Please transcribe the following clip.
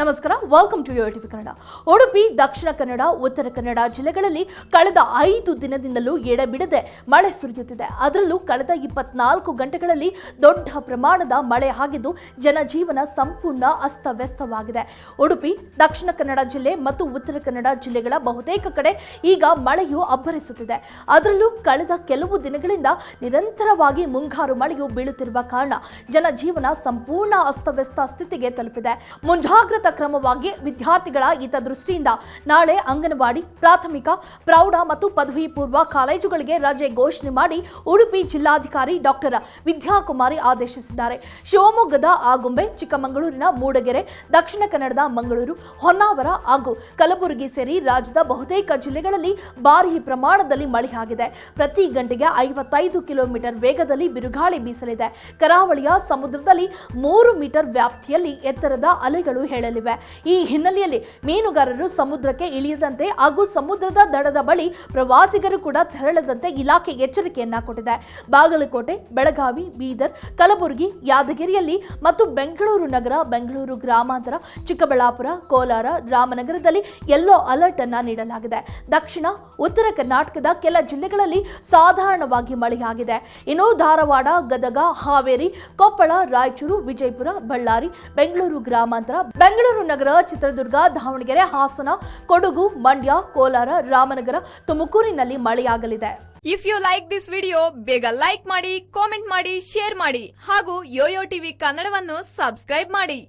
ನಮಸ್ಕಾರ welcome to TV Kannada. Udupi, Dakshina Kannada, Uttara Kannada ಜಿಲ್ಲೆಗಳಲ್ಲಿ ಕಳೆದ ಐದು ದಿನದಿಂದಲೂ ಎಡೆಬಿಡದೆ ಮಳೆ ಸುರಿಯುತ್ತಿದೆ. ಅದರಲ್ಲೂ ಕಳೆದ ಇಪ್ಪತ್ನಾಲ್ಕು ಗಂಟೆಗಳಲ್ಲಿ ದೊಡ್ಡ ಪ್ರಮಾಣದ ಮಳೆ ಆಗಿದ್ದು, ಜನಜೀವನ ಸಂಪೂರ್ಣ ಅಸ್ತವ್ಯಸ್ತವಾಗಿದೆ. ಉಡುಪಿ, ದಕ್ಷಿಣ ಕನ್ನಡ ಜಿಲ್ಲೆ ಮತ್ತು ಉತ್ತರ ಕನ್ನಡ ಜಿಲ್ಲೆಗಳ ಬಹುತೇಕ ಕಡೆ ಈಗ ಮಳೆಯು ಅಬ್ಬರಿಸುತ್ತಿದೆ. ಅದರಲ್ಲೂ ಕಳೆದ ಕೆಲವು ದಿನಗಳಿಂದ ನಿರಂತರವಾಗಿ ಮುಂಗಾರು ಮಳೆಯು ಬೀಳುತ್ತಿರುವ ಕಾರಣ, ಜನಜೀವನ ಸಂಪೂರ್ಣ ಅಸ್ತವ್ಯಸ್ತ ಸ್ಥಿತಿಗೆ ತಲುಪಿದೆ. ಮುಂಜಾಗ್ರತಾ ಕ್ರಮವಾಗಿ ವಿದ್ಯಾರ್ಥಿಗಳ ಹಿತದೃಷ್ಟಿಯಿಂದ ನಾಳೆ ಅಂಗನವಾಡಿ, ಪ್ರಾಥಮಿಕ, ಪ್ರೌಢ ಮತ್ತು ಪದವಿ ಪೂರ್ವ ಕಾಲೇಜುಗಳಿಗೆ ರಜೆ ಘೋಷಣೆ ಮಾಡಿ ಉಡುಪಿ ಜಿಲ್ಲಾಧಿಕಾರಿ ಡಾಕ್ಟರ್ ವಿದ್ಯಾಕುಮಾರಿ ಆದೇಶಿಸಿದ್ದಾರೆ. ಶಿವಮೊಗ್ಗದ ಆಗುಂಬೆ, ಚಿಕ್ಕಮಗಳೂರಿನ ಮೂಡಗೆರೆ, ದಕ್ಷಿಣ ಕನ್ನಡದ ಮಂಗಳೂರು, ಹೊನ್ನಾವರ ಹಾಗೂ ಕಲಬುರಗಿ ಸೇರಿ ರಾಜ್ಯದ ಬಹುತೇಕ ಜಿಲ್ಲೆಗಳಲ್ಲಿ ಭಾರೀ ಪ್ರಮಾಣದಲ್ಲಿ ಮಳೆಯಾಗಿದೆ ಪ್ರತಿ ಗಂಟೆಗೆ ಐವತ್ತೈದು ಕಿಲೋಮೀಟರ್ ವೇಗದಲ್ಲಿ ಬಿರುಗಾಳಿ ಬೀಸಲಿದೆ. ಕರಾವಳಿಯ ಸಮುದ್ರದಲ್ಲಿ ಮೂರು ಮೀಟರ್ ವ್ಯಾಪ್ತಿಯಲ್ಲಿ ಎತ್ತರದ ಅಲೆಗಳು ಹೇಳಲಿವೆ. ಈ ಹಿನ್ನೆಲೆಯಲ್ಲಿ ಮೀನುಗಾರರು ಸಮುದ್ರಕ್ಕೆ ಇಳಿಯದಂತೆ ಹಾಗೂ ಸಮುದ್ರದ ದಡದ ಬಳಿ ಪ್ರವಾಸಿಗರು ಕೂಡ ತೆರಳದಂತೆ ಇಲಾಖೆ ಎಚ್ಚರಿಕೆಯನ್ನ ಕೊಟ್ಟಿದೆ. ಬಾಗಲಕೋಟೆ, ಬೆಳಗಾವಿ, ಬೀದರ್, ಕಲಬುರಗಿ, ಯಾದಗಿರಿಯಲ್ಲಿ ಮತ್ತು ಬೆಂಗಳೂರು ನಗರ, ಬೆಂಗಳೂರು ಗ್ರಾಮಾಂತರ, ಚಿಕ್ಕಬಳ್ಳಾಪುರ, ಕೋಲಾರ, ರಾಮನಗರದಲ್ಲಿ ಯೆಲ್ಲೋ ಅಲರ್ಟ್ ಅನ್ನ ನೀಡಲಾಗಿದೆ. ದಕ್ಷಿಣ, ಉತ್ತರ ಕರ್ನಾಟಕದ ಕೆಲ ಜಿಲ್ಲೆಗಳಲ್ಲಿ ಸಾಧಾರಣವಾಗಿ ಮಳೆಯಾಗಿದೆ. ಇನ್ನು ಧಾರವಾಡ, ಗದಗ, ಹಾವೇರಿ, ಕೊಪ್ಪಳ, ರಾಯಚೂರು, ವಿಜಯಪುರ, ಬಳ್ಳಾರಿ, ಬೆಂಗಳೂರು ಗ್ರಾಮಾಂತರ ಬೆಂಗಳೂರು ನಗರ, ಚಿತ್ರದುರ್ಗ, ದಾವಣಗೆರೆ, ಹಾಸನ, ಕೊಡಗು, ಮಂಡ್ಯ, ಕೋಲಾರ, ರಾಮನಗರ, ತುಮಕೂರಿನಲ್ಲಿ ಮಳೆಯಾಗಲಿದೆ. If you like this video ಬೇಗ ಲೈಕ್ ಮಾಡಿ ಕಾಮೆಂಟ್ ಮಾಡಿ ಶೇರ್ ಮಾಡಿ ಹಾಗೂ ಯೋಯೋ ಟಿವಿ ಕನ್ನಡವನ್ನು ಸಬ್ಸ್ಕ್ರೈಬ್ ಮಾಡಿ.